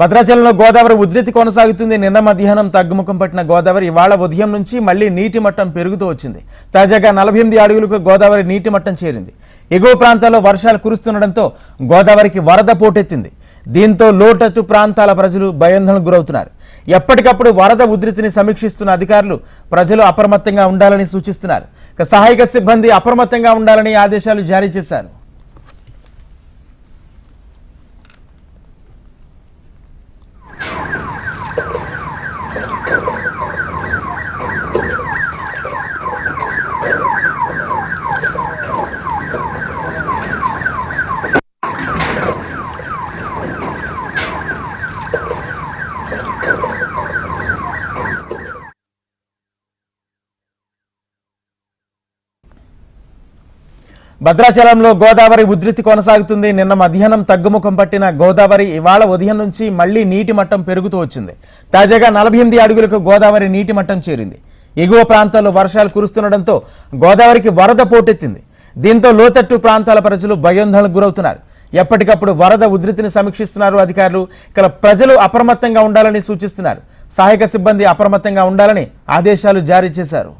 భద్రాచలంలో గోదావరి ఉధృతి కొనసాగుతుంది. నిన్న మధ్యాహ్నం తగ్గుముఖం పట్టిన గోదావరి ఇవాళ ఉదయం నుంచి మళ్ళీ నీటి మట్టం పెరుగుతూ వచ్చింది. తాజాగా నలభై ఎనిమిది అడుగులకు గోదావరి నీటి మట్టం చేరింది. ఎగువ ప్రాంతాల్లో వర్షాలు కురుస్తుండటంతో గోదావరికి వరద పోటెత్తింది. దీంతో లోటత్తు ప్రాంతాల ప్రజలు భయాందోళనకు గురవుతున్నారు. ఎప్పటికప్పుడు వరద ఉధృతిని సమీక్షిస్తున్న అధికారులు ప్రజలు అప్రమత్తంగా ఉండాలని సూచిస్తున్నారు. సహాయక సిబ్బంది అప్రమత్తంగా ఉండాలని ఆదేశాలు జారీ చేశారు. భద్రాచలంలో గోదావరి ఉధృతి కొనసాగుతుంది. నిన్న మధ్యాహ్నం తగ్గుముఖం పట్టిన గోదావరి ఇవాళ ఉదయం నుంచి మళ్ళీ నీటి మట్టం పెరుగుతూ వచ్చింది. తాజాగా నలభై ఎనిమిది అడుగులకు గోదావరి నీటి మట్టం చేరింది. ఎగువ ప్రాంతాల్లో వర్షాలు కురుస్తుండటంతో గోదావరికి వరద పోటెత్తింది. దీంతో లోతట్టు ప్రాంతాల ప్రజలు భయోందోళనకు గురవుతున్నారు. ఎప్పటికప్పుడు వరద ఉధృతిని సమీక్షిస్తున్నారు అధికారులు. ఇక్కడ ప్రజలు అప్రమత్తంగా ఉండాలని సూచిస్తున్నారు. సహాయక సిబ్బంది అప్రమత్తంగా ఉండాలని ఆదేశాలు జారీ చేశారు.